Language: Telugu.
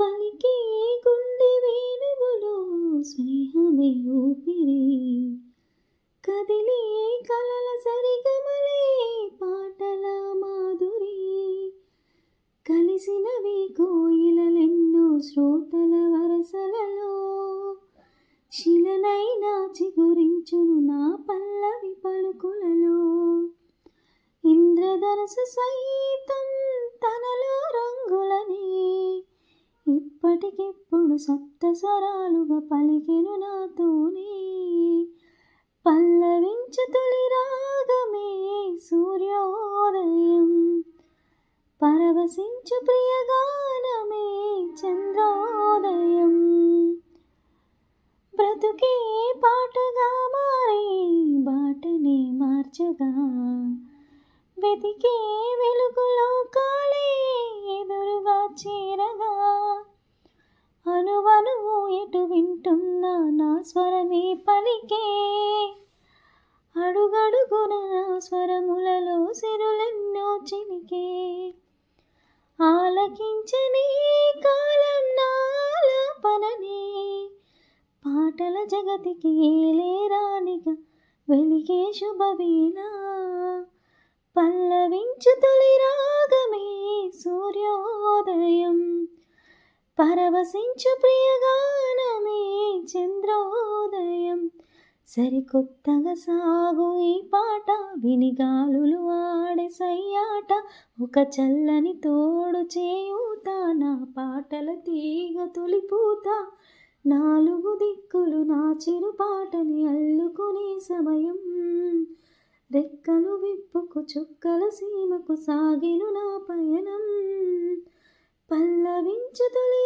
పలికే గుండె వేణువులో స్నేహమే ఊపిరి. కదిలే కలల సరిగమలే పాటల మాధురి. కలిసినవి కోయిలెన్నో శ్రోతల వరసలలో. శిలనైనా చిగురించును నా పల్లవి పలుకులలో. ఇంద్రధనసు సైతం తనలో రంగులని ఇప్పటికిప్పుడు సప్త స్వరాలుగా పలికెను నాతోనే. పల్లవించు తొలి రాగమే సూర్యోదయం. పరవశించు ప్రియగానమే చంద్రోదయం. బ్రతుకే పాటగా మారి బాటనే మార్చగా. వెతికే వెలుగులో నా స్వరమే పలికే. అడుగడుగున నా స్వరములలో సిరులెన్నో చినికే. ఆలకించని కాలం నాలాపనని. పాటల జగతికి ఏలేరానిగా వెలిగే శుభవేళ. పల్లవించు తొలి రాగమే సూర్యోదయం. పరవశించు ప్రియగా చంద్రోదయం. సరికొత్తగా సాగు ఈ పాట. వినిగాలులు ఆడే సయ్యాట. ఒక చల్లని తోడు చేయూత. నా పాటల తీగ తొలిపూత. నాలుగు దిక్కులు నా చిరు పాటని అల్లుకునే సమయం. రెక్కలు విప్పుకు చుక్కల సీమకు సాగిను నా పయనం. పల్లవించు తొలి